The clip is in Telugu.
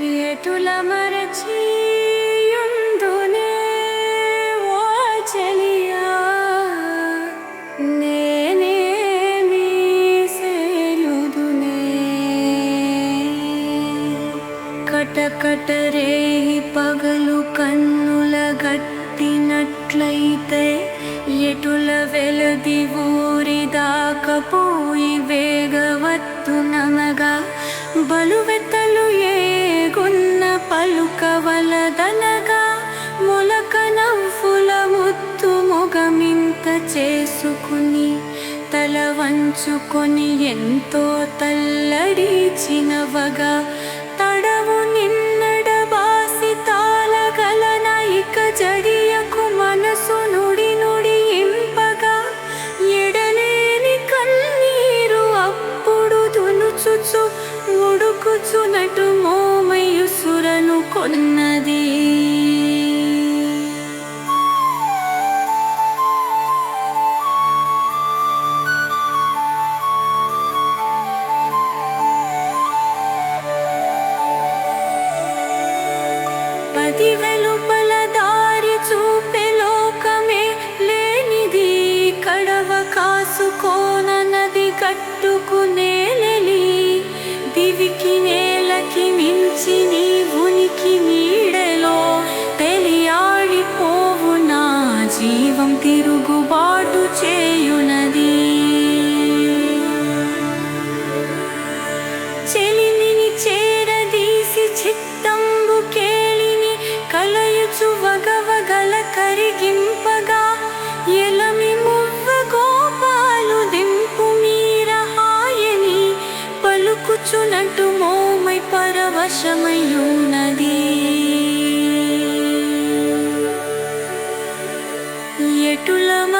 ఎటుల మరచి యుందునే ఓ చెలియా. నేనేమి సేలుదునే. కటకటరే పగలు కన్నుల గట్టినట్లయితే ఎటుల వెలది ఊరి దాకపోయి వేగవత్తు నమగా. బలువెత్తలు ఏగున్న పలుకవలదనగా మొలక నవ్వుల ముత్తు మొగమింత చేసుకుని తల వంచుకొని ఎంతో తల్లడిచినవగా తడవు నిన్నడ బాసి తాళగలన ఇక జడియకు మనసు నుడి నుడి ఇంపగా ఎడలేని కన్నీరు అప్పుడు దునుచుచు ఉడుకుచునటు మోమయుసురను పది వెలుపల దారి చూపే లోకమే లేనిది. కడవ కాసుకోన నది కట్టుకునేలలి దివికి నేలకి మించి తిరుగుబాటు చేయునది. చెలిమిని చేరదీసి చిత్తంబు కేళిని కలయుచు వగవగల కరిగింపగా ఎలమి మువ్వ గోపాలు దింపు మీర హాయని పలుకుచునటు మోమై పరవశమయునది टु लम